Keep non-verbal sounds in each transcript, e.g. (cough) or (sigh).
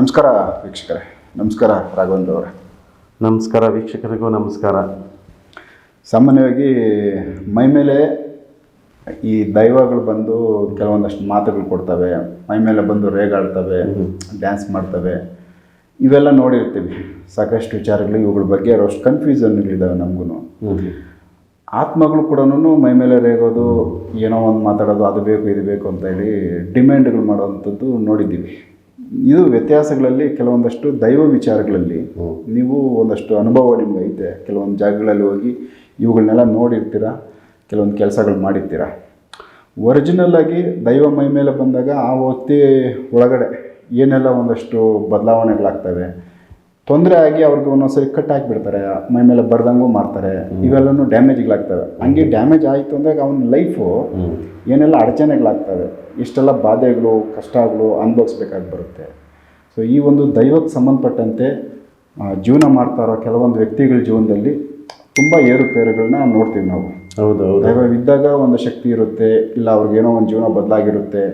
ನಮಸ್ಕಾರ ವೀಕ್ಷಕರೇ. ನಮಸ್ಕಾರ ರಾಘವೇಂದ್ರ ಅವರೇ. ನಮಸ್ಕಾರ ವೀಕ್ಷಕರಿಗೂ ನಮಸ್ಕಾರ. ಸಾಮಾನ್ಯವಾಗಿ ಮೈ ಮೇಲೆ ಈ ದೈವಗಳು ಬಂದು ಕೆಲವೊಂದಷ್ಟು ಮಾತುಗಳು ಕೊಡ್ತವೆ. ಮೈ ಮೇಲೆ ಬಂದು ರೇಗಾಡ್ತವೆ ಡ್ಯಾನ್ಸ್ ಮಾಡ್ತವೆ. ಇವೆಲ್ಲ ನೋಡಿರ್ತೀವಿ. ಸಾಕಷ್ಟು ವಿಚಾರಗಳು ಇವುಗಳ ಬಗ್ಗೆ ಅಷ್ಟು ಕನ್ಫ್ಯೂಷನ್ಗಳಿದ್ದಾವೆ ನಮಗೂ ಆತ್ಮಗಳು ಕೂಡ ಮೈ ಮೇಲೆ ರೇಗೋದು ಏನೋ ಒಂದು ಮಾತಾಡೋದು ಅದು ಬೇಕು ಇದು ಬೇಕು ಅಂತ ಹೇಳಿ ಡಿಮ್ಯಾಂಡ್ಗಳು ಮಾಡೋವಂಥದ್ದು ನೋಡಿದ್ದೀವಿ. ಇದು ವ್ಯತ್ಯಾಸಗಳಲ್ಲಿ ಕೆಲವೊಂದಷ್ಟು ದೈವ ವಿಚಾರಗಳಲ್ಲಿ ನೀವು ಒಂದಷ್ಟು ಅನುಭವ ನಿಮ್ಗೆ ಐತೆ. ಕೆಲವೊಂದು ಜಾಗಗಳಲ್ಲಿ ಹೋಗಿ ಇವುಗಳನ್ನೆಲ್ಲ ನೋಡಿರ್ತೀರಾ ಕೆಲವೊಂದು ಕೆಲಸಗಳು ಮಾಡಿರ್ತೀರ. ಒರಿಜಿನಲ್ ಆಗಿ ದೈವ ಮೈ ಮೇಲೆ ಬಂದಾಗ ಆ ವ್ಯಕ್ತಿ ಒಳಗಡೆ ಏನೆಲ್ಲ ಒಂದಷ್ಟು ಬದಲಾವಣೆಗಳಾಗ್ತವೆ ತೊಂದರೆ ಆಗಿ ಅವ್ರಿಗೆ ಒಂದೊಂದ್ಸರಿ ಕಟ್ ಹಾಕಿಬಿಡ್ತಾರೆ ಮೈ ಮೇಲೆ ಬರ್ದಂಗೂ ಮಾಡ್ತಾರೆ ಇವೆಲ್ಲನೂ ಡ್ಯಾಮೇಜ್ಗಳಾಗ್ತವೆ. ಹಂಗೆ ಡ್ಯಾಮೇಜ್ ಆಯಿತು ಅಂದಾಗ ಅವನ ಲೈಫು ಏನೆಲ್ಲ ಅಡಚಣೆಗಳಾಗ್ತವೆ. ಇಷ್ಟೆಲ್ಲ ಬಾಧೆಗಳು ಕಷ್ಟಗಳು ಅನುಭವಿಸ್ಬೇಕಾಗಿ ಬರುತ್ತೆ. ಸೊ ಈ ಒಂದು ದೈವಕ್ಕೆ ಸಂಬಂಧಪಟ್ಟಂತೆ ಜೀವನ ಮಾಡ್ತಾ ಇರೋ ಕೆಲವೊಂದು ವ್ಯಕ್ತಿಗಳ ಜೀವನದಲ್ಲಿ ತುಂಬ ಏರುಪೇರುಗಳನ್ನ ನೋಡ್ತೀವಿ ನಾವು. ಹೌದು ಹೌದು. ದೈವವಿದ್ದಾಗ ಒಂದು ಶಕ್ತಿ ಇರುತ್ತೆ ಇಲ್ಲ ಅವ್ರಿಗೇನೋ ಒಂದು ಜೀವನ ಬದಲಾಗಿರುತ್ತೆ.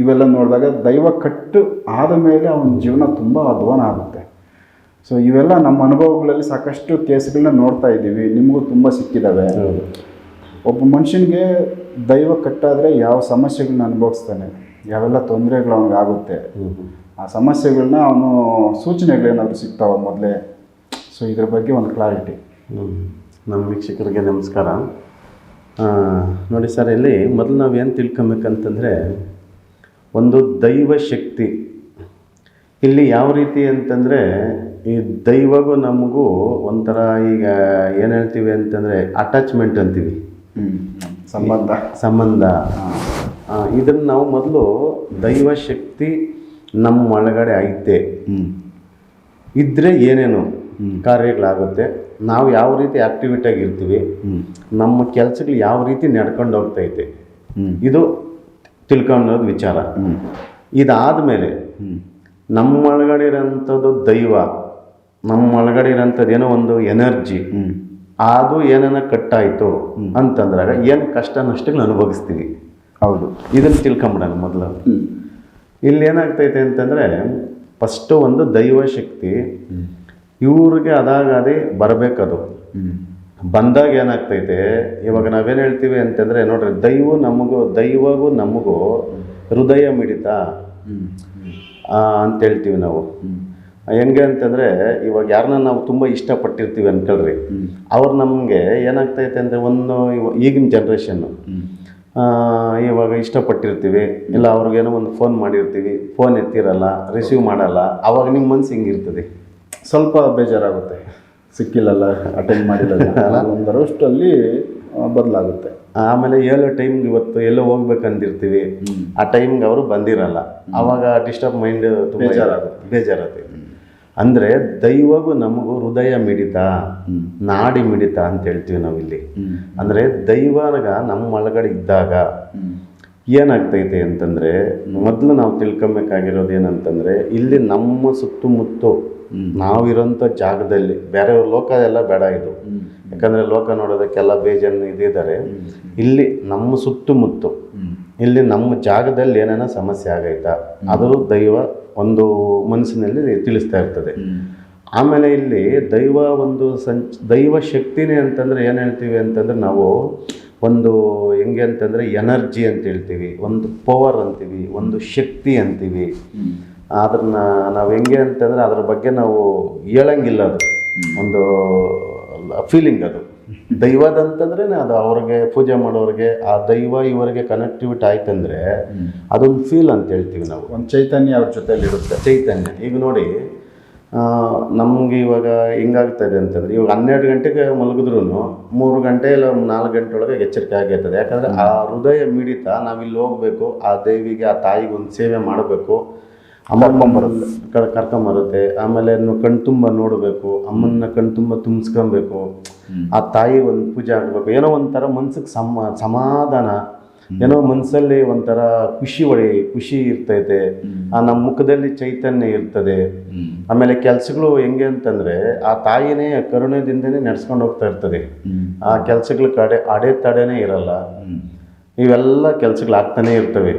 ಇವೆಲ್ಲ ನೋಡಿದಾಗ ದೈವ ಕಟ್ಟು ಆದ ಮೇಲೆ ಅವನ ಜೀವನ ತುಂಬ ಅಧ್ವಾನ ಆಗುತ್ತೆ. ಸೊ ಇವೆಲ್ಲ ನಮ್ಮ ಅನುಭವಗಳಲ್ಲಿ ಸಾಕಷ್ಟು ಕೇಸ್ಗಳನ್ನ ನೋಡ್ತಾ ಇದ್ದೀವಿ. ನಿಮಗೂ ತುಂಬ ಸಿಕ್ಕಿದ್ದಾವೆ ಒಬ್ಬ ಮನುಷ್ಯನಿಗೆ ದೈವ ಕಟ್ಟಾದರೆ ಯಾವ ಸಮಸ್ಯೆಗಳನ್ನ ಅನುಭವಿಸ್ತಾನೆ? ಯಾವೆಲ್ಲ ತೊಂದರೆಗಳು ಅವನಿಗೆ ಆಗುತ್ತೆ? ಆ ಸಮಸ್ಯೆಗಳನ್ನ ಅವನು ಸೂಚನೆಗಳೇನಾದರೂ ಸಿಗ್ತಾವ ಮೊದಲೇ? ಸೊ ಇದ್ರ ಬಗ್ಗೆ ಒಂದು ಕ್ಲಾರಿಟಿ. ನಮ್ಮ ವೀಕ್ಷಕರಿಗೆ ನಮಸ್ಕಾರ. ನೋಡಿ ಸರ್ ಇಲ್ಲಿ ಮೊದಲು ನಾವು ಏನು ತಿಳ್ಕೊಬೇಕಂತಂದರೆ ಒಂದು ದೈವ ಶಕ್ತಿ. ಇಲ್ಲಿ ಯಾವ ರೀತಿ ಅಂತಂದರೆ ಈ ದೈವಗೂ ನಮಗೂ ಒಂಥರ ಈಗ ಏನು ಹೇಳ್ತೀವಿ ಅಂತಂದರೆ ಅಟ್ಯಾಚ್ಮೆಂಟ್ ಅಂತೀವಿ. ಸಂಬಂಧ. ಸಂಬಂಧ. ಇದನ್ನು ನಾವು ಮೊದಲು ದೈವ ಶಕ್ತಿ ನಮ್ಮ ಒಳಗಡೆ ಐತೆ. ಹ್ಞೂ ಇದ್ದರೆ ಏನೇನು ಕಾರ್ಯಗಳಾಗುತ್ತೆ ನಾವು ಯಾವ ರೀತಿ ಆಕ್ಟಿವಿಟಿಯಾಗಿ ಇರ್ತೀವಿ ನಮ್ಮ ಕೆಲಸಗಳು ಯಾವ ರೀತಿ ನಡ್ಕೊಂಡು ಹೋಗ್ತೈತೆ ಇದು ತಿಳ್ಕೊಳ್ಳೋದು ವಿಚಾರ. ಹ್ಞೂ ಇದಾದಮೇಲೆ ಹ್ಞೂ ನಮ್ಮ ಒಳಗಡೆ ಇರೋಂಥದ್ದು ದೈವ ನಮ್ಮ ಒಳಗಡೆ ಇರೋಂಥದ್ದು ಏನೋ ಒಂದು ಎನರ್ಜಿ. ಅದು ಏನೇನ ಕಟ್ಟಾಯಿತು ಅಂತಂದ್ರಾಗ ಏನು ಕಷ್ಟ ನಷ್ಟಗಳು ಅನುಭವಿಸ್ತೀವಿ. ಹೌದು. ಇದನ್ನು ತಿಳ್ಕೊಂಬಿಡೋಣ ಮೊದಲು. ಇಲ್ಲಿ ಏನಾಗ್ತೈತೆ ಅಂತಂದರೆ ಫಸ್ಟು ಒಂದು ದೈವ ಶಕ್ತಿ. ಇವ್ರಿಗೆ ಅದಾಗದೇ ಬರಬೇಕದು. ಬಂದಾಗ ಏನಾಗ್ತೈತೆ ಇವಾಗ ನಾವೇನು ಹೇಳ್ತೀವಿ ಅಂತಂದರೆ ನೋಡ್ರಿ ದೈವ ನಮಗೂ ದೈವಗೂ ನಮಗೂ ಹೃದಯ ಮಿಡಿತ. ಅಂತ ಹೇಳ್ತೀವಿ ನಾವು. ಹೆಂಗೆ ಅಂತಂದರೆ ಇವಾಗ ಯಾರನ್ನ ನಾವು ತುಂಬ ಇಷ್ಟಪಟ್ಟಿರ್ತೀವಿ ಅಂದ್ಕೊಳ್ರಿ ಅವ್ರು ನಮಗೆ ಏನಾಗ್ತೈತೆ ಅಂದರೆ ಒಂದು ಈಗಿನ ಜನ್ರೇಷನ್ನು ಇವಾಗ ಇಷ್ಟಪಟ್ಟಿರ್ತೀವಿ. ಇಲ್ಲ ಅವ್ರಿಗೇನೋ ಒಂದು ಫೋನ್ ಮಾಡಿರ್ತೀವಿ. ಫೋನ್ ಎತ್ತಿರಲ್ಲ ರಿಸೀವ್ ಮಾಡಲ್ಲ. ಅವಾಗ ನಿಮ್ಮ ಮನ್ಸು ಹಿಂಗಿರ್ತದೆ ಸ್ವಲ್ಪ ಬೇಜಾರಾಗುತ್ತೆ. ಸಿಕ್ಕಿಲ್ಲಲ್ಲ ಅಟೆಂಡ್ ಮಾಡಿಲ್ಲ. (laughs) ಒಂದರಷ್ಟಲ್ಲಿ ಬದಲಾಗುತ್ತೆ. ಆಮೇಲೆ ಏಳು ಟೈಮ್ಗೆ ಇವತ್ತು ಎಲ್ಲೋ ಹೋಗ್ಬೇಕಂದಿರ್ತೀವಿ ಆ ಟೈಮ್ಗೆ ಅವರು ಬಂದಿರಲ್ಲ. ಅವಾಗ ಡಿಸ್ಟರ್ಬ್ ಮೈಂಡ್ ತುಂಬ ಬೇಜಾರಾಗುತ್ತೆ. ಬೇಜಾರತ್ತೆ ಅಂದರೆ ದೈವಗೂ ನಮಗೂ ಹೃದಯ ಮಿಡಿತ ನಾಡಿ ಮಿಡಿತ ಅಂತ ಹೇಳ್ತೀವಿ ನಾವಿಲ್ಲಿ ಅಂದರೆ ದೈವಗ ನಮ್ಮ ಒಳಗಡೆ ಇದ್ದಾಗ ಏನಾಗ್ತೈತೆ ಅಂತಂದರೆ ಮೊದಲು ನಾವು ತಿಳ್ಕೊಬೇಕಾಗಿರೋದು ಏನಂತಂದರೆ ಇಲ್ಲಿ ನಮ್ಮ ಸುತ್ತಮುತ್ತ ನಾವಿರೋಂಥ ಜಾಗದಲ್ಲಿ ಬೇರೆ ಲೋಕ ಎಲ್ಲ ಬೇಡ ಇದು. ಯಾಕಂದರೆ ಲೋಕ ನೋಡೋದಕ್ಕೆಲ್ಲ ಬೇಜನ್ ಇದಿದ್ದಾರೆ. ಇಲ್ಲಿ ನಮ್ಮ ಸುತ್ತಮುತ್ತು ಇಲ್ಲಿ ನಮ್ಮ ಜಾಗದಲ್ಲಿ ಏನೇನೋ ಸಮಸ್ಯೆ ಆಗೈತಾ? ಅದು ದೈವ ಒಂದು ಮನಸ್ಸಿನಲ್ಲಿ ತಿಳಿಸ್ತಾ ಇರ್ತದೆ. ಆಮೇಲೆ ಇಲ್ಲಿ ದೈವ ಒಂದು ಸಂಚ್ ದೈವ ಶಕ್ತಿನೇ ಅಂತಂದರೆ ಏನು ಹೇಳ್ತೀವಿ ಅಂತಂದ್ರೆ ನಾವು ಒಂದು ಹೆಂಗೆ ಅಂತಂದರೆ ಎನರ್ಜಿ ಅಂತ ಹೇಳ್ತೀವಿ ಒಂದು ಪವರ್ ಅಂತೀವಿ ಒಂದು ಶಕ್ತಿ ಅಂತೀವಿ. ಅದನ್ನ ನಾವು ಹೆಂಗೆ ಅಂತಂದರೆ ಅದ್ರ ಬಗ್ಗೆ ನಾವು ಹೇಳಂಗಿಲ್ಲ ಅದು. ಒಂದು ಫೀಲಿಂಗ್ ಅದು. ದೈವದಂತಂದ್ರೆ ಅದು ಅವ್ರಿಗೆ ಪೂಜೆ ಮಾಡೋರಿಗೆ ಆ ದೈವ ಇವರಿಗೆ ಕನೆಕ್ಟಿವಿಟಿ ಆಯ್ತಂದ್ರೆ ಅದೊಂದು ಫೀಲ್ ಅಂತ ಹೇಳ್ತೀವಿ ನಾವು. ಒಂದು ಚೈತನ್ಯ ಅವ್ರ ಜೊತೆಯಲ್ಲಿ ಇರುತ್ತೆ. ಚೈತನ್ಯ. ಈಗ ನೋಡಿ ನಮಗೆ ಇವಾಗ ಹೆಂಗಾಗ್ತದೆ ಅಂತಂದ್ರೆ ಇವಾಗ ಹನ್ನೆರಡು ಗಂಟೆಗೆ ಮಲಗಿದ್ರು ಮೂರು ಗಂಟೆ ಇಲ್ಲ ನಾಲ್ಕು ಗಂಟೆ ಒಳಗೆ ಎಚ್ಚರಿಕೆ ಆಗಿರ್ತದೆ ಯಾಕಂದರೆ ಆ ಹೃದಯ ಮಿಡಿತ ನಾವಿಲ್ಲಿ ಹೋಗ್ಬೇಕು ಆ ದೇವಿಗೆ ಆ ತಾಯಿಗೆ ಒಂದು ಸೇವೆ ಮಾಡಬೇಕು ಕರ್ಕೊಂಬರುತ್ತೆ. ಕರ್ ಕರ್ಕೊಂಬರುತ್ತೆ ಆಮೇಲೆ ಕಣ್ ತುಂಬ ನೋಡಬೇಕು. ಅಮ್ಮನ್ನ ಕಣ್ ತುಂಬ ತುಂಬಿಸ್ಕೊಬೇಕು. ಆ ತಾಯಿ ಒಂದು ಪೂಜೆ ಆಗಬೇಕು. ಏನೋ ಒಂಥರ ಮನ್ಸಿಗೆ ಸಮ ಸಮಾಧಾನ. ಏನೋ ಮನಸ್ಸಲ್ಲಿ ಒಂಥರ ಖುಷಿ ಒಳಿ ಖುಷಿ ಇರ್ತೈತೆ. ಆ ನಮ್ಮ ಮುಖದಲ್ಲಿ ಚೈತನ್ಯ ಇರ್ತದೆ. ಆಮೇಲೆ ಕೆಲಸಗಳು ಹೆಂಗೆ ಅಂತಂದ್ರೆ ಆ ತಾಯಿನೇ ಕರುಣೆದಿಂದನೇ ನಡ್ಸ್ಕೊಂಡು ಹೋಗ್ತಾ ಇರ್ತದೆ. ಆ ಕೆಲಸಗಳ ಕಡೆ ಅಡೆ ತಡೆನೇ ಇರಲ್ಲ ಇವೆಲ್ಲ ಕೆಲ್ಸಗಳಾಗ್ತಾನೆ ಇರ್ತವೆ.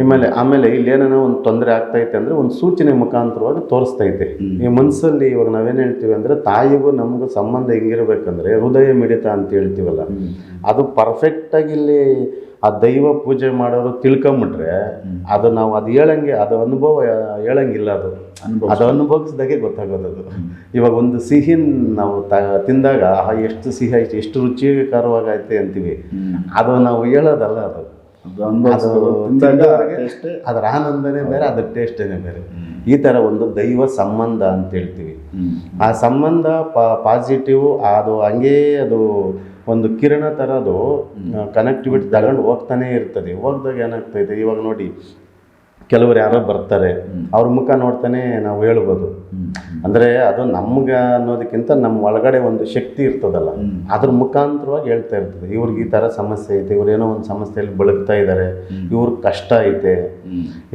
ಆಮೇಲೆ ಆಮೇಲೆ ಇಲ್ಲಿ ಏನೇನೋ ಒಂದು ತೊಂದರೆ ಆಗ್ತೈತೆ ಅಂದ್ರೆ ಒಂದು ಸೂಚನೆ ಮುಖಾಂತರವಾಗಿ ತೋರಿಸ್ತೈತೆ ಈ ಮನಸ್ಸಲ್ಲಿ ಇವಾಗ ನಾವೇನು ಹೇಳ್ತೀವಿ ಅಂದ್ರೆ ತಾಯಿಗೂ ನಮಗೂ ಸಂಬಂಧ ಹೆಂಗಿರ್ಬೇಕಂದ್ರೆ ಹೃದಯ ಮಿಡಿತ ಅಂತ ಹೇಳ್ತೀವಲ್ಲ ಅದು ಪರ್ಫೆಕ್ಟ್ ಆಗಿ ಇಲ್ಲಿ ಆ ದೈವ ಪೂಜೆ ಮಾಡೋರು ತಿಳ್ಕೊಂಬಿಟ್ರೆ ಅದು ನಾವು ಅದು ಹೇಳಂಗೆ ಅದು ಅನುಭವ ಹೇಳಂಗಿಲ್ಲ ಅದು. ಅದು ಅನುಭವಿಸಿದಾಗೆ ಗೊತ್ತಾಗೋದು ಅದು. ಇವಾಗ ಒಂದು ಸಿಹಿ ನಾವು ತ ತಿಂದಾಗ ಎಷ್ಟು ಸಿಹಿ ಆಯ್ತು ಎಷ್ಟು ರುಚಿಕರವಾಗೈತೆ ಅಂತೀವಿ. ಅದು ನಾವು ಹೇಳೋದಲ್ಲ ಅದು. ಅದರ ಆನಂದನೇ ಬೇರೆ ಅದರ ಟೇಸ್ಟೇನೆ ಬೇರೆ. ಈ ಥರ ಒಂದು ದೈವ ಸಂಬಂಧ ಅಂತ ಹೇಳ್ತೀವಿ. ಆ ಸಂಬಂಧ ಪಾಸಿಟಿವ್ ಅದು ಹಂಗೇ ಅದು ಒಂದು ಕಿರಣ ಥರ ಅದು ಕನೆಕ್ಟಿವಿಟಿ ತಗೊಂಡು ಹೋಗ್ತಾನೆ ಇರ್ತದೆ. ಹೋಗ್ದಾಗ ಏನಾಗ್ತೈತೆ ಇವಾಗ ನೋಡಿ ಕೆಲವರು ಯಾರೋ ಬರ್ತಾರೆ. ಅವ್ರ ಮುಖ ನೋಡ್ತಾನೆ ನಾವು ಹೇಳ್ಬೋದು. ಅಂದರೆ ಅದು ನಮ್ಗೆ ಅನ್ನೋದಕ್ಕಿಂತ ನಮ್ಮ ಒಳಗಡೆ ಒಂದು ಶಕ್ತಿ ಇರ್ತದಲ್ಲ. ಅದ್ರ ಮುಖಾಂತರವಾಗಿ ಹೇಳ್ತಾ ಇರ್ತದೆ. ಇವ್ರಿಗೆ ಈ ಥರ ಸಮಸ್ಯೆ ಐತೆ ಇವ್ರು ಏನೋ ಒಂದು ಸಮಸ್ಯೆಯಲ್ಲಿ ಬಳಗ್ತಾ ಇದ್ದಾರೆ ಇವ್ರಿಗೆ ಕಷ್ಟ ಐತೆ.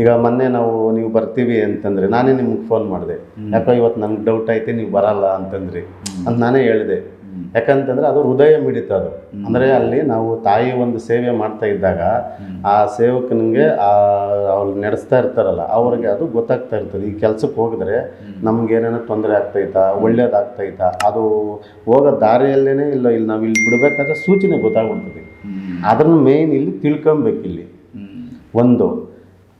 ಈಗ ಮೊನ್ನೆ ನಾವು ನೀವು ಬರ್ತೀವಿ ಅಂತಂದರೆ ನಾನೇ ನಿಮ್ಗೆ ಫೋನ್ ಮಾಡಿದೆ. ಯಾಕೋ ಇವತ್ತು ನನಗೆ ಡೌಟ್ ಐತೆ ನೀವು ಬರಲ್ಲ ಅಂತಂದ್ರಿ. ಅಂತ ನಾನೇ ಹೇಳಿದೆ. ಯಾಕಂತಂದ್ರೆ ಅದು ಹೃದಯ ಮಿಡಿತ ಅದು. ಅಂದರೆ ಅಲ್ಲಿ ನಾವು ತಾಯಿ ಒಂದು ಸೇವೆ ಮಾಡ್ತಾ ಇದ್ದಾಗ ಆ ಸೇವಕನಿಗೆ ಆ ಅವ್ರು ನಡೆಸ್ತಾ ಇರ್ತಾರಲ್ಲ ಅವ್ರಿಗೆ ಅದು ಗೊತ್ತಾಗ್ತಾ ಇರ್ತದೆ. ಈ ಕೆಲ್ಸಕ್ಕೆ ಹೋಗಿದ್ರೆ ನಮ್ಗೆ ಏನೇನೋ ತೊಂದರೆ ಆಗ್ತೈತಾ ಒಳ್ಳೇದಾಗ್ತೈತಾ ಅದು ಹೋಗೋ ದಾರಿಯಲ್ಲೇನೆ ಇಲ್ಲ ಇಲ್ಲಿ ನಾವು ಇಲ್ಲಿ ಬಿಡಬೇಕಾದ್ರೆ ಸೂಚನೆ ಗೊತ್ತಾಗ್ಬಿಡ್ತದೆ. ಅದನ್ನು ಮೇಯ್ನ್ ಇಲ್ಲಿ ತಿಳ್ಕೊಬೇಕು ಇಲ್ಲಿ ಒಂದು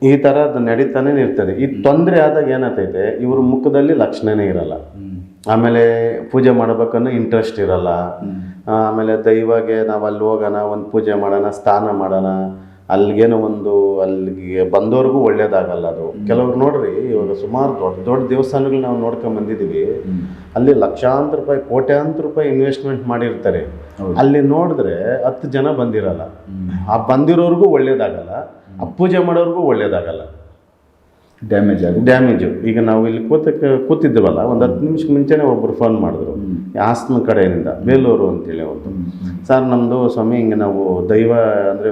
ಈ ಥರ ಅದು ನಡೀತಾನೆ ಇರ್ತದೆ. ಈ ತೊಂದರೆ ಆದಾಗ ಏನಾಗ್ತೈತೆ ಇವ್ರ ಮುಖದಲ್ಲಿ ಲಕ್ಷಣನೇ ಇರಲ್ಲ. ಆಮೇಲೆ ಪೂಜೆ ಮಾಡ್ಬೇಕನ್ನೋ ಇಂಟ್ರೆಸ್ಟ್ ಇರಲ್ಲ. ಆಮೇಲೆ ದೈವಗೆ ನಾವು ಅಲ್ಲಿ ಹೋಗೋಣ ಒಂದು ಪೂಜೆ ಮಾಡೋಣ ಸ್ನಾನ ಮಾಡೋಣ ಅಲ್ಲಿಗೇನೋ ಒಂದು ಅಲ್ಲಿಗೆ ಬಂದವ್ರಿಗೂ ಒಳ್ಳೇದಾಗಲ್ಲ ಅದು. ಕೆಲವ್ರು ನೋಡ್ರಿ ಇವಾಗ ಸುಮಾರು ದೊಡ್ಡ ದೊಡ್ಡ ದೇವಸ್ಥಾನಗಳು ನಾವು ನೋಡ್ಕೊಂಡ್ ಬಂದಿದ್ದೀವಿ ಅಲ್ಲಿ ಲಕ್ಷಾಂತರ ರೂಪಾಯಿ ಕೋಟ್ಯಾಂತರ ರೂಪಾಯಿ ಇನ್ವೆಸ್ಟ್ಮೆಂಟ್ ಮಾಡಿರ್ತಾರೆ. ಅಲ್ಲಿ ನೋಡಿದ್ರೆ ಹತ್ತು ಜನ ಬಂದಿರಲ್ಲ. ಆ ಬಂದಿರೋರ್ಗೂ ಒಳ್ಳೇದಾಗಲ್ಲ ಆ ಪೂಜೆ ಮಾಡೋರಿಗೂ ಒಳ್ಳೇದಾಗಲ್ಲ. ಡ್ಯಾಮೇಜ್ ಆಗಿ ಡ್ಯಾಮೇಜು ಈಗ ನಾವು ಇಲ್ಲಿ ಕೂತಕ್ಕೆ ಕೂತಿದ್ವಲ್ಲ ಒಂದು ಹತ್ತು ನಿಮಿಷಕ್ಕೆ ಮುಂಚೆನೇ ಒಬ್ಬರು ಫೋನ್ ಮಾಡಿದ್ರು. ಹಾಸನ ಕಡೆಯಿಂದ ಬೇಲೂರು ಅಂತೇಳಿ ಅವ್ರದ್ದು ಸರ್ ನಮ್ಮದು ಸ್ವಾಮಿ ಹಿಂಗೆ ನಾವು ದೈವ ಅಂದರೆ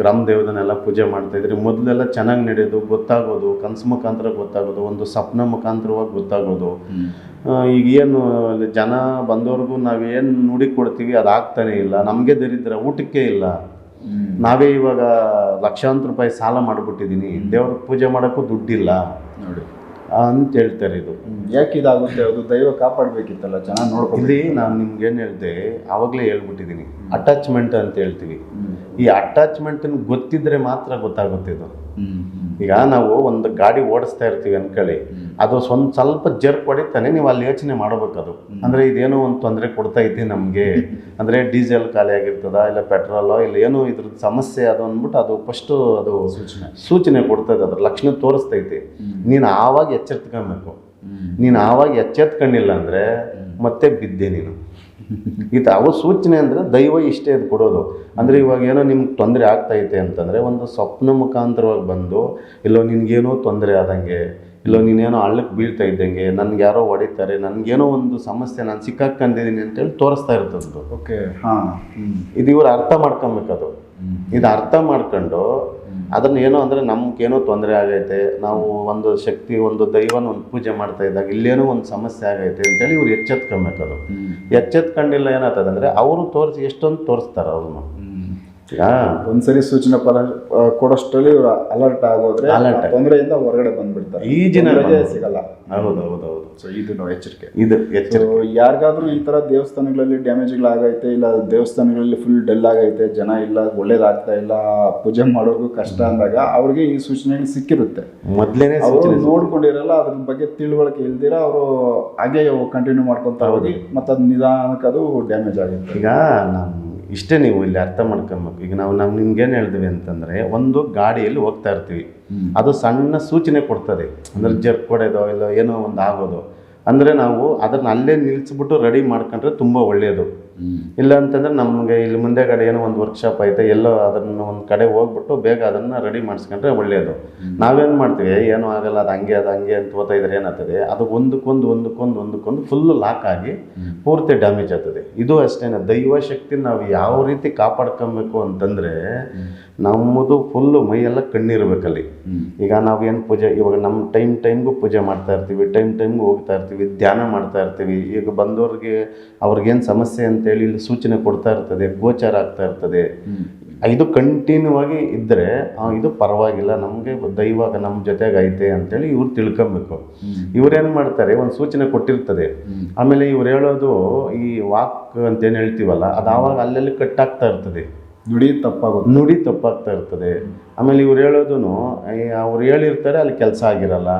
ಗ್ರಾಮ ದೇವದನ್ನೆಲ್ಲ ಪೂಜೆ ಮಾಡ್ತಾ ಇದ್ರಿ. ಮೊದಲೆಲ್ಲ ಚೆನ್ನಾಗಿ ನಡೆಯೋದು ಗೊತ್ತಾಗೋದು ಕನಸು ಮುಖಾಂತರ ಗೊತ್ತಾಗೋದು ಒಂದು ಸ್ವಪ್ನ ಮುಖಾಂತರವಾಗಿ ಗೊತ್ತಾಗೋದು. ಈಗ ಏನು ಜನ ಬಂದವ್ರಿಗೂ ನಾವೇನು ನುಡಿ ಕೊಡ್ತೀವಿ ಅದು ಆಗ್ತಾನೆ ಇಲ್ಲ. ನಮಗೆ ದರಿದ್ರ ಊಟಕ್ಕೆ ಇಲ್ಲ. ನಾವೇ ಇವಾಗ ಲಕ್ಷಾಂತರ ರೂಪಾಯಿ ಸಾಲ ಮಾಡಿಬಿಟ್ಟಿದ್ದೀನಿ ದೇವ್ರ ಪೂಜೆ ಮಾಡೋಕ್ಕೂ ದುಡ್ಡಿಲ್ಲ. ನೋಡಿ. ಅಂತ ಹೇಳ್ತಾರೆ ಇದು. ಯಾಕೆ ಇದಾಗುತ್ತೆ? ಅದು ದೈವ ಕಾಪಾಡಬೇಕಿತ್ತಲ್ಲ ಚೆನ್ನಾಗಿ ನೋಡ್ಕೊಂಡು ಇಲ್ಲಿ ನಾನು ನಿಮ್ಗೆ ಏನು ಹೇಳಿದೆ ಆವಾಗಲೇ ಹೇಳ್ಬಿಟ್ಟಿದ್ದೀನಿ ಅಟ್ಯಾಚ್ಮೆಂಟ್ ಅಂತ ಹೇಳ್ತೀವಿ. ಈ ಅಟ್ಯಾಚ್ಮೆಂಟನ್ನು ಗೊತ್ತಿದ್ರೆ ಮಾತ್ರ ಗೊತ್ತಾಗುತ್ತೆ ಇದು. ಈಗ ನಾವು ಒಂದು ಗಾಡಿ ಓಡಿಸ್ತಾ ಇರ್ತೀವಿ ಅಂದ್ಕೊಳ್ಳಿ ಅದು ಸ್ವಂತ ಸ್ವಲ್ಪ ಜರ್ಕ್ ಹೊಡಿತಾನೆ ನೀವು ಅಲ್ಲಿ ಯೋಚನೆ ಮಾಡಬೇಕು ಅದು ಅಂದರೆ ಇದೇನೋ ಒಂದು ತೊಂದರೆ ಕೊಡ್ತಾ ಇದ್ದೆ ನಮಗೆ. (laughs) ಅಂದರೆ ಡೀಸೆಲ್ ಖಾಲಿ ಆಗಿರ್ತದ ಇಲ್ಲ ಪೆಟ್ರೋಲೋ ಇಲ್ಲ ಏನೋ ಇದ್ರದ್ದು ಸಮಸ್ಯೆ ಅದು ಅಂದ್ಬಿಟ್ಟು ಅದು ಫಸ್ಟು ಅದು ಸೂಚನೆ. ಸೂಚನೆ ಕೊಡ್ತದೆ ಅದ್ರ ಲಕ್ಷಣ ತೋರಿಸ್ತೈತಿ. ನೀನು ಆವಾಗ ಎಚ್ಚೆತ್ಕೊಬೇಕು. ನೀನು ಆವಾಗ ಎಚ್ಚೆತ್ಕೊಂಡಿಲ್ಲ ಅಂದರೆ ಮತ್ತೆ ಬಿದ್ದೆ ನೀನು. ಇದು ಅವ ಸೂಚನೆ ಅಂದರೆ ದೈವ ಇಷ್ಟೇ ಅದು ಕೊಡೋದು. ಅಂದರೆ ಇವಾಗ ಏನೋ ನಿಮ್ಗೆ ತೊಂದರೆ ಆಗ್ತೈತೆ ಅಂತಂದರೆ ಒಂದು ಸ್ವಪ್ನ ಮುಖಾಂತರವಾಗಿ ಬಂದು ಇಲ್ಲೋ ನಿನಗೇನೋ ತೊಂದರೆ ಆದಂಗೆ ಇಲ್ಲೋ ನೀನೇನೋ ಹಳ್ಳಕ್ಕೆ ಬೀಳ್ತಾ ಇದ್ದಂಗೆ ನನ್ಗೆ ಯಾರೋ ಹೊಡಿತಾರೆ ನನಗೇನೋ ಒಂದು ಸಮಸ್ಯೆ ನಾನು ಸಿಕ್ಕಾಕೊಂಡಿದ್ದೀನಿ ಅಂತೇಳಿ ತೋರಿಸ್ತಾ ಇರ್ತದ್ದು. ಓಕೆ ಹಾಂ. ಇದು ಇವ್ರು ಅರ್ಥ ಮಾಡ್ಕೊಬೇಕದು. ಇದು ಅರ್ಥ ಮಾಡ್ಕೊಂಡು ಅದನ್ನ ಏನೋ ಅಂದರೆ ನಮ್ಗೇನೋ ತೊಂದರೆ ಆಗೈತೆ ನಾವು ಒಂದು ಶಕ್ತಿ ಒಂದು ದೈವನ ಒಂದು ಪೂಜೆ ಮಾಡ್ತಾ ಇದ್ದಾಗ ಇಲ್ಲೇನೋ ಒಂದು ಸಮಸ್ಯೆ ಆಗೈತೆ ಅಂತೇಳಿ ಇವ್ರು ಎಚ್ಚೆತ್ಕೊಬೇಕದು ಎಚ್ಚೆತ್ಕೊಂಡಿಲ್ಲ ಏನಾಗ್ತದೆ ಅಂದರೆ ಅವರು ತೋರಿಸಿ ಎಷ್ಟೊಂದು ತೋರಿಸ್ತಾರೆ ಅವ್ರನ್ನು. ಒಂದ್ಸರಿ ಸೂಚನೆ ಫಲ ಕೊಡೋಷ್ಟರಲ್ಲಿ ಇವ್ರು ಅಲರ್ಟ್ ಆಗೋದ್ರೆ ತೊಂದರೆಯಿಂದ ಹೊರಗಡೆ ಬಂದ್ಬಿಡ್ತಾರೆ. ಈ ಜನರಿಗೆ ಸಿಗಲ್ಲ. ಹೌದೌದು ಹೌದು ಹೌದು. ಸೊ ಇದು ನಾವು ಎಚ್ಚರಿಕೆ. ಇದು ಯಾರಿಗಾದ್ರೂ ಈ ತರ ದೇವಸ್ಥಾನಗಳಲ್ಲಿ ಡ್ಯಾಮೇಜ್ಗಳಾಗೈತೆ ಇಲ್ಲ ದೇವಸ್ಥಾನಗಳಲ್ಲಿ ಫುಲ್ ಡೆಲ್ ಆಗೈತೆ ಜನ ಇಲ್ಲ ಒಳ್ಳೇದಾಗ್ತಾ ಇಲ್ಲ ಪೂಜೆ ಮಾಡೋರ್ಗು ಕಷ್ಟ ಅಂದಾಗ ಅವ್ರಿಗೆ ಈ ಸೂಚನೆಗಳು ಸಿಕ್ಕಿರುತ್ತೆ. ಮೊದಲೇನೆ ಅವರು ನೋಡ್ಕೊಂಡಿರಲ್ಲ ಅದ್ರ ಬಗ್ಗೆ ತಿಳುವಳಿಕೆ ಇಲ್ದಿರ ಅವರು ಹಾಗೆ ಕಂಟಿನ್ಯೂ ಮಾಡ್ಕೊತಾ ಹೋಗಿ ಮತ್ತೆ ಅದು ನಿಧಾನಕ್ಕೆ ಅದು ಡ್ಯಾಮೇಜ್ ಆಗುತ್ತೆ. ಈಗ ನಾವು ಇಷ್ಟೇ ನೀವು ಇಲ್ಲಿ ಅರ್ಥ ಮಾಡ್ಕೊಬೇಕು. ಈಗ ನಾವು ನಾವು ನಿಮ್ಗೇನು ಹೇಳಿದ್ವಿ ಅಂತಂದರೆ ಒಂದು ಗಾಡಿಯಲ್ಲಿ ಹೋಗ್ತಾ ಇರ್ತೀವಿ. ಅದು ಸಣ್ಣ ಸೂಚನೆ ಕೊಡ್ತದೆ. ಅಂದ್ರೆ ಜರ್ಕ್ ಕೊಡೋದೋ ಇಲ್ಲ ಏನೋ ಒಂದು ಆಗೋದು. ಅಂದರೆ ನಾವು ಅದನ್ನು ಅಲ್ಲೇ ನಿಲ್ಲಿಸ್ಬಿಟ್ಟು ರೆಡಿ ಮಾಡ್ಕೊಂಡ್ರೆ ತುಂಬ ಒಳ್ಳೆಯದು ಇಲ್ಲ ಅಂತಂದ್ರೆ ನಮಗೆ ಇಲ್ಲಿ ಮುಂದೆ ಕಡೆ ಏನೋ ಒಂದು ವರ್ಕ್ಶಾಪ್ ಐತೆ ಎಲ್ಲೋ ಅದನ್ನು ಒಂದು ಕಡೆ ಹೋಗ್ಬಿಟ್ಟು ಬೇಗ ಅದನ್ನು ರೆಡಿ ಮಾಡಿಸ್ಕೊಂಡ್ರೆ ಒಳ್ಳೆಯದು ನಾವೇನು ಮಾಡ್ತೀವಿ ಏನೂ ಆಗಲ್ಲ ಅದು ಹಂಗೆ ಅದು ಹಂಗೆ ಅಂತ ಓದ್ತಾ ಇದ್ರೆ ಏನಾಗ್ತದೆ ಅದು ಒಂದಕ್ಕೊಂದು ಒಂದಕ್ಕೊಂದು ಒಂದಕ್ಕೊಂದು ಫುಲ್ ಲಾಕ್ ಆಗಿ ಪೂರ್ತಿ ಡ್ಯಾಮೇಜ್ ಆಗ್ತದೆ. ಇದು ಅಷ್ಟೇನ ದೈವ ಶಕ್ತಿ ನಾವು ಯಾವ ರೀತಿ ಕಾಪಾಡ್ಕೊಬೇಕು ಅಂತಂದರೆ ನಮ್ಮದು ಫುಲ್ಲು ಮೈಯೆಲ್ಲ ಕಣ್ಣಿರ್ಬೇಕಲ್ಲಿ. ಈಗ ನಾವೇನು ಪೂಜೆ ಇವಾಗ ನಮ್ಮ ಟೈಮ್ ಟೈಮ್ಗೂ ಪೂಜೆ ಮಾಡ್ತಾ ಇರ್ತೀವಿ ಟೈಮ್ ಟೈಮ್ಗೂ ಹೋಗ್ತಾ ಇರ್ತೀವಿ ಧ್ಯಾನ ಮಾಡ್ತಾ ಇರ್ತೀವಿ. ಈಗ ಬಂದವ್ರಿಗೆ ಅವ್ರಿಗೇನು ಸಮಸ್ಯೆ ಅಂತೇಳಿ ಇಲ್ಲಿ ಸೂಚನೆ ಕೊಡ್ತಾ ಇರ್ತದೆ ಗೋಚಾರ ಆಗ್ತಾ ಇರ್ತದೆ. ಇದು ಕಂಟಿನ್ಯೂ ಆಗಿ ಇದ್ದರೆ ಇದು ಪರವಾಗಿಲ್ಲ ನಮಗೆ ದೈವ ನಮ್ಮ ಜೊತೆಗೆ ಐತೆ ಅಂತೇಳಿ ಇವ್ರು ತಿಳ್ಕೊಬೇಕು. ಇವ್ರೇನು ಮಾಡ್ತಾರೆ ಒಂದು ಸೂಚನೆ ಕೊಟ್ಟಿರ್ತದೆ. ಆಮೇಲೆ ಇವ್ರು ಹೇಳೋದು ಈ ವಾಕ್ ಅಂತೇನು ಹೇಳ್ತೀವಲ್ಲ ಅದು ಆವಾಗ ಅಲ್ಲೆಲ್ಲಿ ಕಟ್ಟಾಗ್ತಾ ಇರ್ತದೆ. ನುಡಿ ತಪ್ಪಾಗುತ್ತೆ ನುಡಿ ತಪ್ಪಾಗ್ತಾ ಇರ್ತದೆ. ಆಮೇಲೆ ಇವ್ರು ಹೇಳೋದು ಅವ್ರು ಹೇಳಿರ್ತಾರೆ ಅಲ್ಲಿ ಕೆಲಸ ಆಗಿರಲ್ಲ.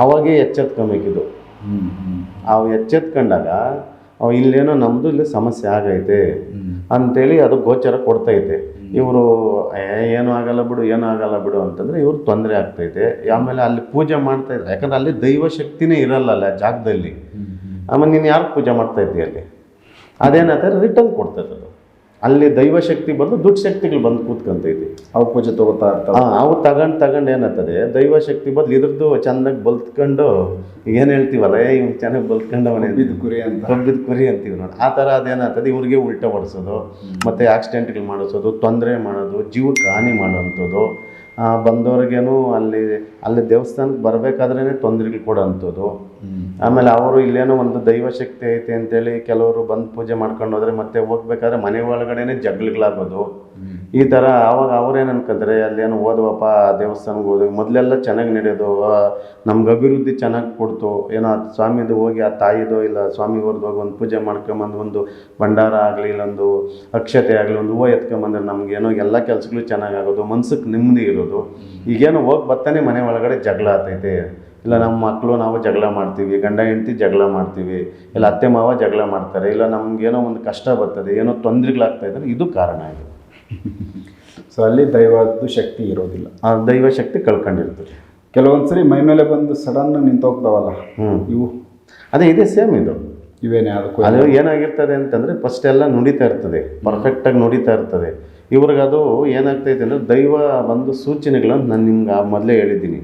ಆವಾಗೇ ಎಚ್ಚೆತ್ಕೊಬೇಕಿದು. ಅವು ಎಚ್ಚೆತ್ಕೊಂಡಾಗ ಇಲ್ಲೇನೋ ನಮ್ಮದು ಇಲ್ಲಿ ಸಮಸ್ಯೆ ಆಗೈತೆ. ಅಂತೇಳಿ ಅದು ಗೋಚರ ಕೊಡ್ತೈತೆ. ಇವರು ಏನೂ ಆಗಲ್ಲ ಬಿಡು ಏನೂ ಆಗಲ್ಲ ಬಿಡು ಅಂತಂದರೆ ಇವ್ರು ತೊಂದರೆ ಆಗ್ತೈತೆ. ಆಮೇಲೆ ಅಲ್ಲಿ ಪೂಜೆ ಮಾಡ್ತಾ ಇದ್ದಾರೆ ಯಾಕಂದ್ರೆ ಅಲ್ಲಿ ದೈವ ಶಕ್ತಿನೇ ಇರಲ್ಲ ಅಲ್ಲಿ ಆ ಜಾಗದಲ್ಲಿ ಆಮೇಲೆ ನೀನು ಯಾರು ಪೂಜೆ ಮಾಡ್ತಾ ಇದ್ದೀಯ ಅಲ್ಲಿ? ಅದೇನಾಗ್ತದೆ ರಿಟರ್ನ್ ಕೊಡ್ತೈತೆ ಅದು. ಅಲ್ಲಿ ದೈವ ಶಕ್ತಿ ಬಂದು ದುಡ್ಡು ಶಕ್ತಿಗಳು ಬಂದು ಕೂತ್ಕೊಂತೈತಿ. ಅವು ಪೂಜೆ ತಗೋತಾ ಇರ್ತಾವೆ. ಅವು ತಗೊಂಡು ತಗೊಂಡು ಏನಾಗ್ತದೆ ದೈವ ಶಕ್ತಿ ಬದಲು ಇದ್ರದ್ದು ಚೆಂದಾಗಿ ಬಲ್ತ್ಕೊಂಡು ಏನು ಹೇಳ್ತೀವಲ್ಲ ಏ ಇವ್ ಚೆನ್ನಾಗಿ ಬಲ್ತ್ಕೊಂಡವನೇ ಬಿದ್ದು ಕುರಿ ಅಂತ. ಹಬ್ಬಿದ ಕುರಿ ಅಂತೀವಿ ನೋಡಿ. ಆ ಥರ ಅದೇನಾಗ್ತದೆ ಇವ್ರಿಗೆ ಉಲ್ಟ ಹೊಡಿಸೋದು ಮತ್ತು ಆಕ್ಸಿಡೆಂಟ್ಗಳು ಮಾಡಿಸೋದು ತೊಂದರೆ ಮಾಡೋದು ಜೀವಕ್ಕೆ ಹಾನಿ ಮಾಡೋವಂಥದ್ದು ಬಂದವ್ರಿಗೇನು ಅಲ್ಲಿ ಅಲ್ಲಿ ದೇವಸ್ಥಾನಕ್ಕೆ ಬರಬೇಕಾದ್ರೇ ತೊಂದರೆಗಳು ಕೊಡೋಂಥದ್ದು ಆಮೇಲೆ ಅವರು ಇಲ್ಲೇನೋ ಒಂದು ದೈವ ಶಕ್ತಿ ಐತೆ ಅಂತೇಳಿ ಕೆಲವರು ಬಂದು ಪೂಜೆ ಮಾಡ್ಕೊಂಡು ಹೋದರೆ ಮತ್ತೆ ಹೋಗ್ಬೇಕಾದ್ರೆ ಮನೆ ಒಳಗಡೆನೆ ಜಗಳಗಳಾಗೋದು ಈ ಥರ ಆವಾಗ ಅವ್ರೇನು ಅನ್ಕೊಂತಾರೆ ಅಲ್ಲೇನು ಓದುವಪ್ಪ ದೇವಸ್ಥಾನಕ್ಕೆ ಹೋದ್ವಿ, ಮೊದಲೆಲ್ಲ ಚೆನ್ನಾಗಿ ನಡೆಯೋದು ನಮ್ಗೆ ಅಭಿವೃದ್ಧಿ ಚೆನ್ನಾಗಿ ಕೊಡ್ತು, ಏನೋ ಆ ಸ್ವಾಮಿದು ಹೋಗಿ ಆ ತಾಯಿದು ಇಲ್ಲ ಸ್ವಾಮಿ ಹೊರದು ಹೋಗಿ ಒಂದು ಪೂಜೆ ಮಾಡ್ಕೊಂಬಂದು ಒಂದು ಭಂಡಾರ ಆಗಲಿ ಇಲ್ಲೊಂದು ಅಕ್ಷತೆ ಆಗಲಿ ಒಂದು ಹೂವು ಎತ್ಕೊಂಬಂದ್ರೆ ನಮ್ಗೆ ಏನೋ ಎಲ್ಲ ಕೆಲಸಗಳು ಚೆನ್ನಾಗಾಗೋದು ಮನ್ಸಿಗೆ ನೆಮ್ಮದಿ ಇರೋದು. ಈಗೇನು ಹೋಗಿ ಬರ್ತಾನೆ ಮನೆ ಒಳಗಡೆ ಜಗಳ ಆಗ್ತೈತೆ ಇಲ್ಲ ನಮ್ಮ ಮಕ್ಕಳು ನಾವು ಜಗಳ ಮಾಡ್ತೀವಿ, ಗಂಡ ಹೆಂಡತಿ ಜಗಳ ಮಾಡ್ತೀವಿ, ಇಲ್ಲ ಅತ್ತೆ ಮಾವ ಜಗಳ ಮಾಡ್ತಾರೆ, ಇಲ್ಲ ನಮ್ಗೇನೋ ಒಂದು ಕಷ್ಟ ಬರ್ತದೆ, ಏನೋ ತೊಂದರೆಗಳಾಗ್ತಾ ಇದ್ದಾರೆ ಇದು ಕಾರಣ ಇದು. ಸೊ ಅಲ್ಲಿ ದೈವದ್ದು ಶಕ್ತಿ ಇರೋದಿಲ್ಲ. ಆ ದೈವ ಶಕ್ತಿ ಕಳ್ಕೊಂಡಿರ್ತದೆ ಕೆಲವೊಂದ್ಸರಿ ಮೈ ಮೇಲೆ ಬಂದು ಸಡನ್ ನಿಂತೋಗ್ತಾವಲ್ಲ ಹ್ಞೂ ಇವು. ಅದೇ ಇದೆ ಸೇಮ್ ಇದು. ಇವೇನೇ ಅದಕ್ಕೂ ಅದು ಏನಾಗಿರ್ತದೆ ಅಂತಂದರೆ ಫಸ್ಟ್ ಎಲ್ಲ ನುಡಿತಾ ಇರ್ತದೆ ಪರ್ಫೆಕ್ಟಾಗಿ ನುಡಿತಾ ಇರ್ತದೆ. ಇವ್ರಿಗದು ಅದು ಏನಾಗ್ತೈತೆ ಅಂದರೆ ದೈವ ಒಂದು ಸೂಚನೆಗಳನ್ನು ನಾನು ನಿಮ್ಗೆ ಆ ಮೊದಲೇ ಹೇಳಿದ್ದೀನಿ.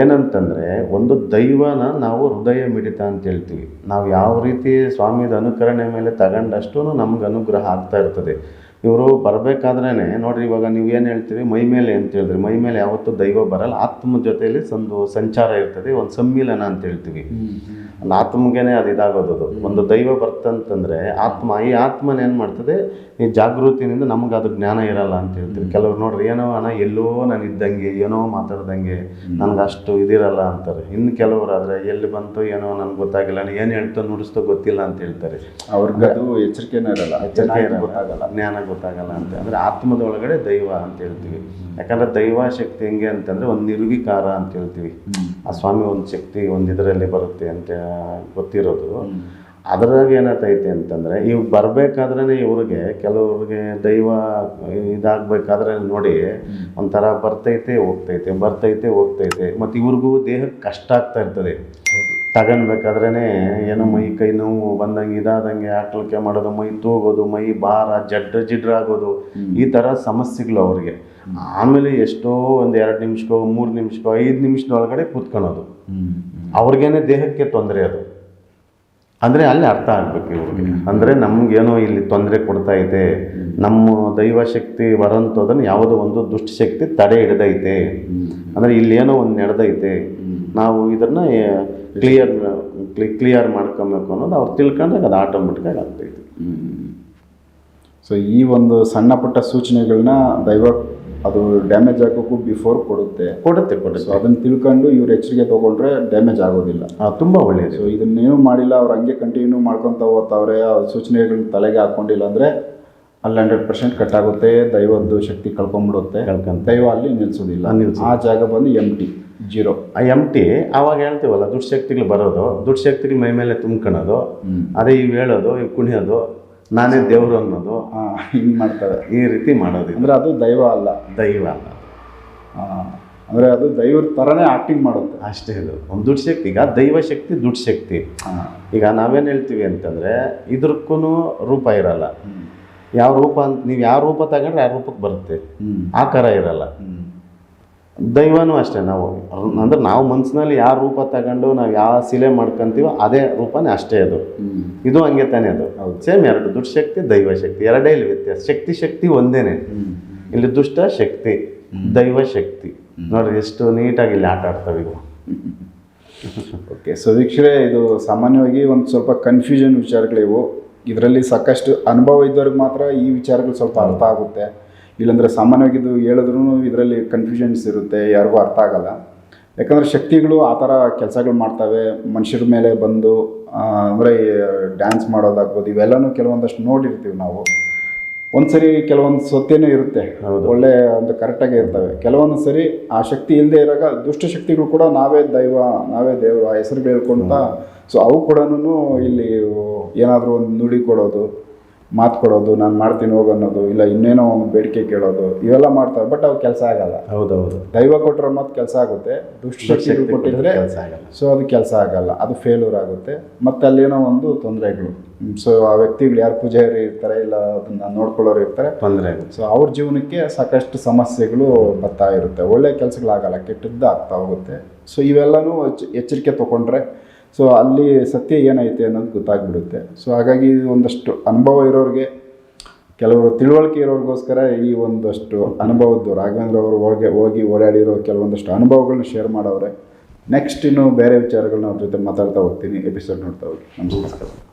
ಏನಂತಂದರೆ ಒಂದು ದೈವನ ನಾವು ಹೃದಯ ಮಿಡಿತ ಅಂತ ಹೇಳ್ತೀವಿ. ನಾವು ಯಾವ ರೀತಿ ಸ್ವಾಮಿದ ಅನುಕರಣೆ ಮೇಲೆ ತಗೊಂಡಷ್ಟು ನಮ್ಗೆ ಅನುಗ್ರಹ ಆಗ್ತಾ ಇರ್ತದೆ. ಇವರು ಬರಬೇಕಾದ್ರೇ ನೋಡ್ರಿ ಇವಾಗ ನೀವು ಏನು ಹೇಳ್ತೀರಿ? ಮೈ ಮೇಲೆ ಅಂತ ಹೇಳಿದ್ರಿ ಮೈ ಮೇಲೆ ಯಾವತ್ತೂ ದೈವ ಬರಲ್ಲ ಆತ್ಮ ಜೊತೆಯಲ್ಲಿ ಒಂದು ಸಂಚಾರ ಇರ್ತದೆ ಒಂದು ಸಮ್ಮಿಲನ ಅಂತ ಹೇಳ್ತೀವಿ. ಒಂದು ಆತ್ಮಗೇನೆ ಅದು ಇದಾಗೋದು ಅದು. ಒಂದು ದೈವ ಬರ್ತಂತಂದ್ರೆ ಆತ್ಮ ಈ ಆತ್ಮನ ಏನು ಮಾಡ್ತದೆ? ಈ ಜಾಗೃತಿನಿಂದ ನಮ್ಗೆ ಅದು ಜ್ಞಾನ ಇರಲ್ಲ ಅಂತ ಹೇಳ್ತೀವಿ ಕೆಲವ್ರು ನೋಡ್ರಿ ಏನೋ ಅಣ್ಣ ಎಲ್ಲೋ ನಾನು ಇದ್ದಂಗೆ ಏನೋ ಮಾತಾಡ್ದಂಗೆ ನನ್ಗೆ ಅಷ್ಟು ಇದಿರಲ್ಲ ಅಂತಾರೆ. ಇನ್ನು ಕೆಲವರು ಆದರೆ ಎಲ್ಲಿ ಬಂತು ಏನೋ ನನಗೆ ಗೊತ್ತಾಗಿಲ್ಲ ಏನು ಹೇಳ್ತೋ ನುಡಿಸ್ತೋ ಗೊತ್ತಿಲ್ಲ ಅಂತ ಹೇಳ್ತಾರೆ. ಅವ್ರಿಗೆ ಅದು ಎಚ್ಚರಿಕೆನೇ ಇರಲ್ಲ. ಎಚ್ಚರಿಕೆ ಇರಲ್ಲ. ಜ್ಞಾನ ಗೊತ್ತಾಗಲ್ಲ ಅಂತ. ಅಂದರೆ ಆತ್ಮದ ಒಳಗಡೆ ದೈವ ಅಂತ ಹೇಳ್ತೀವಿ. ಯಾಕಂದ್ರೆ ದೈವ ಶಕ್ತಿ ಹೆಂಗೆ ಅಂತಂದರೆ ಒಂದು ನಿರ್ವಿಕಾರ ಅಂತ ಹೇಳ್ತೀವಿ. ಆ ಸ್ವಾಮಿ ಒಂದು ಶಕ್ತಿ ಒಂದು ಇದರಲ್ಲಿ ಬರುತ್ತೆ ಅಂತ ಗೊತ್ತಿರೋದು. ಅದರಾಗ ಏನಾಗ್ತೈತೆ ಅಂತಂದರೆ ಇವ್ ಬರಬೇಕಾದ್ರೆ ಇವ್ರಿಗೆ ಕೆಲವ್ರಿಗೆ ದೈವ ಇದಾಗಬೇಕಾದ್ರೆ ನೋಡಿ ಒಂಥರ ಬರ್ತೈತೆ ಹೋಗ್ತೈತೆ ಬರ್ತೈತೆ ಹೋಗ್ತೈತೆ. ಮತ್ತು ಇವ್ರಿಗೂ ದೇಹಕ್ಕೆ ಕಷ್ಟ ಆಗ್ತಾ ಇರ್ತದೆ. ತಗೊಳ್ಬೇಕಾದ್ರೇ ಏನೋ ಮೈ ಕೈ ನೋವು ಬಂದಂಗೆ ಇದಾದಂಗೆ ಆಟ್ಲಿಕೆ ಮಾಡೋದು ಮೈ ತೂಗೋದು ಮೈ ಭಾರ ಜಡ್ಡ ಜಿಡ್ರ ಆಗೋದು ಈ ಥರ ಸಮಸ್ಯೆಗಳು ಅವ್ರಿಗೆ. ಆಮೇಲೆ ಎಷ್ಟೋ ಒಂದು ಎರಡು ನಿಮಿಷಕ್ಕೋ ಮೂರು ನಿಮಿಷಕ್ಕೋ ಐದು ನಿಮಿಷದೊಳಗಡೆ ಕೂತ್ಕೊಳೋದು. ಅವ್ರಿಗೇನೆ ದೇಹಕ್ಕೆ ತೊಂದರೆ ಅದು. ಅಂದರೆ ಅಲ್ಲಿ ಅರ್ಥ ಆಗ್ಬೇಕು ಇವ್ರಿಗೆ. ಅಂದರೆ ನಮಗೇನೋ ಇಲ್ಲಿ ತೊಂದರೆ ಕೊಡ್ತಾ ಇದೆ ನಮ್ಮ ದೈವಶಕ್ತಿ ಬರೋಂಥದನ್ನು ಯಾವುದೋ ಒಂದು ದುಷ್ಟಶಕ್ತಿ ತಡೆ ಹಿಡ್ದೈತೆ. ಅಂದರೆ ಇಲ್ಲಿ ಏನೋ ಒಂದು ನಡೆದೈತೆ. ನಾವು ಇದನ್ನು ಕ್ಲಿಯರ್ ಕ್ಲಿಯರ್ ಮಾಡ್ಕೊಬೇಕು ಅನ್ನೋದು ಅವ್ರು ತಿಳ್ಕೊಂಡಾಗ ಅದು ಆಟೋಮೆಟಿಕಾಗಿ ಆಗ್ತೈತೆ. ಸೊ ಈ ಒಂದು ಸಣ್ಣ ಪುಟ್ಟ ಸೂಚನೆಗಳನ್ನ ದೈವ ಅದು ಡ್ಯಾಮೇಜ್ ಆಗೋಕ್ಕೂ ಬಿಫೋರ್ ಕೊಡುತ್ತೆ. ಕೊಡುತ್ತೆ ಸೊ ಅದನ್ನು ತಿಳ್ಕೊಂಡು ಇವ್ರು ಎಚ್ಚರಿಕೆ ತಗೊಂಡ್ರೆ ಡ್ಯಾಮೇಜ್ ಆಗೋದಿಲ್ಲ. ತುಂಬ ಒಳ್ಳೆಯದು ಸೊ ಇದನ್ನೇನು ಮಾಡಿಲ್ಲ ಅವ್ರು ಹಂಗೆ ಕಂಟಿನ್ಯೂ ಮಾಡ್ಕೊತ ಹೋಗ್ತಾವ್ರೆ ಆ ಸೂಚನೆಗಳನ್ನ ತಲೆಗೆ ಹಾಕೊಂಡಿಲ್ಲ ಅಂದರೆ ಅಲ್ಲಿ ಹಂಡ್ರೆಡ್ ಪರ್ಸೆಂಟ್ ಕಟ್ ಆಗುತ್ತೆ ದೈವದ್ದು ಶಕ್ತಿ ಕಳ್ಕೊಂಡ್ಬಿಡುತ್ತೆ ಕಳ್ಕೊಂತ. ದೈವ ಅಲ್ಲಿ ನಿಲ್ಸೋದಿಲ್ಲ. ಆ ಜಾಗ ಬಂದು ಎಂ ಟಿ ಜೀರೋ ಆ ಎಂ ಟಿ ಆವಾಗ ಹೇಳ್ತೀವಲ್ಲ ದುಡ್ಡು ಶಕ್ತಿಗಳು ಬರೋದು ದುಡ್ಡು ಮೈ ಮೇಲೆ ತುಂಬ್ಕೊಳೋದು ಅದೇ ಇವು ಹೇಳೋದು ಇವು ಕುಣಿಯೋದು ನಾನೇ ದೇವರು ಅನ್ನೋದು ಹಾಂ ಹಿಂಗೆ ಮಾಡ್ತಾರೆ. ಈ ರೀತಿ ಮಾಡೋದು. ಅಂದರೆ ಅದು ದೈವ ಅಲ್ಲ. ದೈವ ಅಲ್ಲ. ಅಂದರೆ ಅದು ದೈವದ ಥರನೇ ಆ್ಯಕ್ಟಿಂಗ್ ಮಾಡುತ್ತೆ. ಅಷ್ಟೇ ಇದು ಒಂದು ದುಡ್ಡು ಶಕ್ತಿ. ಈಗ ದೈವ ಶಕ್ತಿ ದುಡ್ಡು ಶಕ್ತಿ. ಈಗ ನಾವೇನು ಹೇಳ್ತೀವಿ ಅಂತಂದರೆ ಇದ್ರಕ್ಕೂ ರೂಪ ಇರಲ್ಲ. ಯಾವ ರೂಪ ಅಂತ ನೀವು ಯಾವ ರೂಪ ತಗೊಂಡ್ರೆ ಆ ರೂಪಕ್ಕೆ ಬರುತ್ತೆ. ಹ್ಞೂ ಆಕಾರ ಇರಲ್ಲ. ಹ್ಞೂ ದೈವನೂ ಅಷ್ಟೇ ನಾವು. ಅಂದ್ರೆ ನಾವು ಮನಸ್ಸಿನಲ್ಲಿ ಯಾವ ರೂಪ ತಗೊಂಡು ನಾವು ಯಾವ ಸಿಲೆ ಮಾಡ್ಕೊಂತೀವೋ ಅದೇ ರೂಪನೇ ಅಷ್ಟೇ ಅದು. ಇದು ಹಂಗೆ ತಾನೇ ಅದು. ಸೇಮ್ ಎರಡು ದುಡ್ಡು ಶಕ್ತಿ ದೈವ ಶಕ್ತಿ. ಎರಡೇ ಇಲ್ಲಿ ವ್ಯತ್ಯಾಸ. ಶಕ್ತಿ ಶಕ್ತಿ ಒಂದೇನೆ. ಇಲ್ಲಿ ದುಷ್ಟ ಶಕ್ತಿ ದೈವ ಶಕ್ತಿ. ನೋಡ್ರಿ ಎಷ್ಟು ನೀಟಾಗಿ ಇಲ್ಲಿ ಆಟ ಆಡ್ತವೆ ಇವು (laughs) ಓಕೆ ಸೊ ವೀಕ್ಷರೇ ಇದು ಸಾಮಾನ್ಯವಾಗಿ ಒಂದು ಸ್ವಲ್ಪ ಕನ್ಫ್ಯೂಷನ್ ವಿಚಾರಗಳಿವು. ಇದರಲ್ಲಿ ಸಾಕಷ್ಟು ಅನುಭವ ಇದ್ದವ್ರಿಗೆ ಮಾತ್ರ ಈ ವಿಚಾರಗಳು ಸ್ವಲ್ಪ ಅರ್ಥ ಆಗುತ್ತೆ. ಇಲ್ಲಾಂದರೆ ಸಾಮಾನ್ಯವಾಗಿ ಇದು ಹೇಳಿದ್ರು ಇದರಲ್ಲಿ ಕನ್ಫ್ಯೂಷನ್ಸ್ ಇರುತ್ತೆ ಯಾರಿಗೂ ಅರ್ಥ ಆಗಲ್ಲ. ಯಾಕಂದರೆ ಶಕ್ತಿಗಳು ಆ ಥರ ಕೆಲಸಗಳು ಮಾಡ್ತವೆ ಮನುಷ್ಯರ ಮೇಲೆ ಬಂದು ಅಂದರೆ ಡ್ಯಾನ್ಸ್ ಮಾಡೋದಾಗ್ಬೋದು ಇವೆಲ್ಲನೂ ಕೆಲವೊಂದಷ್ಟು ನೋಡಿರ್ತೀವಿ ನಾವು. ಒಂದ್ಸರಿ ಕೆಲವೊಂದು ಸತ್ಯನೂ ಇರುತ್ತೆ. ಒಳ್ಳೆ ಒಂದು ಕರೆಕ್ಟಾಗಿ ಇರ್ತವೆ. ಕೆಲವೊಂದು ಸರಿ ಆ ಶಕ್ತಿ ಇಲ್ಲದೆ ಇರಾಗ ದುಷ್ಟ ಶಕ್ತಿಗಳು ಕೂಡ ನಾವೇ ದೈವ ನಾವೇ ದೇವರು ಆ ಹೆಸರುಗಳು ಹೇಳ್ಕೊಳ್ತಾ ಸೊ ಅವು ಕೂಡ ಇಲ್ಲಿ ಏನಾದರೂ ಒಂದು ನುಡಿ ಕೊಡೋದು ಮಾತು ಕೊಡೋದು ನಾನು ಮಾಡ್ತೀನಿ ಹೋಗು ಅನ್ನೋದು ಇಲ್ಲ ಇನ್ನೇನೋ ಒಂದು ಬೇಡಿಕೆ ಕೇಳೋದು ಇವೆಲ್ಲ ಮಾಡ್ತಾರೆ ಬಟ್ ಅವು ಕೆಲಸ ಆಗಲ್ಲ. ಹೌದೌದು. ದೈವ ಕೊಟ್ಟರೆ ಮಾತು ಕೆಲಸ ಆಗುತ್ತೆ ದುಷ್ಟ ಶಕ್ತಿಗಳು ಕೊಟ್ಟಿದ್ರೆ ಕೆಲಸ ಆಗಲ್ಲ. ಸೊ ಅದು ಕೆಲಸ ಆಗಲ್ಲ ಅದು ಫೇಲ್ಯೂರ್ ಆಗುತ್ತೆ. ಮತ್ತು ಅಲ್ಲೇನೋ ಒಂದು ತೊಂದರೆಗಳು ಸೊ ಆ ವ್ಯಕ್ತಿಗಳು ಯಾರು ಪೂಜಾರಿ ಇರ್ತಾರೆ ಇಲ್ಲ ಅದನ್ನ ನೋಡ್ಕೊಳ್ಳೋರು ಇರ್ತಾರೆ. ತೊಂದರೆ ಸೊ ಅವ್ರ ಜೀವನಕ್ಕೆ ಸಾಕಷ್ಟು ಸಮಸ್ಯೆಗಳು ಬರ್ತಾ ಇರುತ್ತೆ. ಒಳ್ಳೆ ಕೆಲಸಗಳಾಗಲ್ಲ ಕೆಟ್ಟದ್ದು ಆಗ್ತಾ ಹೋಗುತ್ತೆ. ಸೊ ಇವೆಲ್ಲನೂ ಎಚ್- ಎಚ್ಚರಿಕೆ ತೊಗೊಂಡ್ರೆ ಸೊ ಅಲ್ಲಿ ಸತ್ಯ ಏನೈತೆ ಅನ್ನೋದು ಗೊತ್ತಾಗ್ಬಿಡುತ್ತೆ. ಸೊ ಹಾಗಾಗಿ ಒಂದಷ್ಟು ಅನುಭವ ಇರೋರಿಗೆ, ಕೆಲವರು ತಿಳುವಳಿಕೆ ಇರೋರಿಗೋಸ್ಕರ ಈ ಒಂದಷ್ಟು ಅನುಭವದ್ದು ರಾಘವೇಂದ್ರ ಅವರು ಹೋಗಿ ಹೋಗಿ ಓಡಾಡಿರೋ ಕೆಲವೊಂದಷ್ಟು ಅನುಭವಗಳನ್ನ ಶೇರ್ ಮಾಡವ್ರೆ. ನೆಕ್ಸ್ಟ್ ಇನ್ನು ಬೇರೆ ವಿಚಾರಗಳನ್ನ ಅವ್ರ ಜೊತೆ ಮಾತಾಡ್ತಾ ಹೋಗ್ತೀನಿ. ಎಪಿಸೋಡ್ ನೋಡ್ತಾ ಹೋಗಿ. ನಮಸ್ಕಾರ.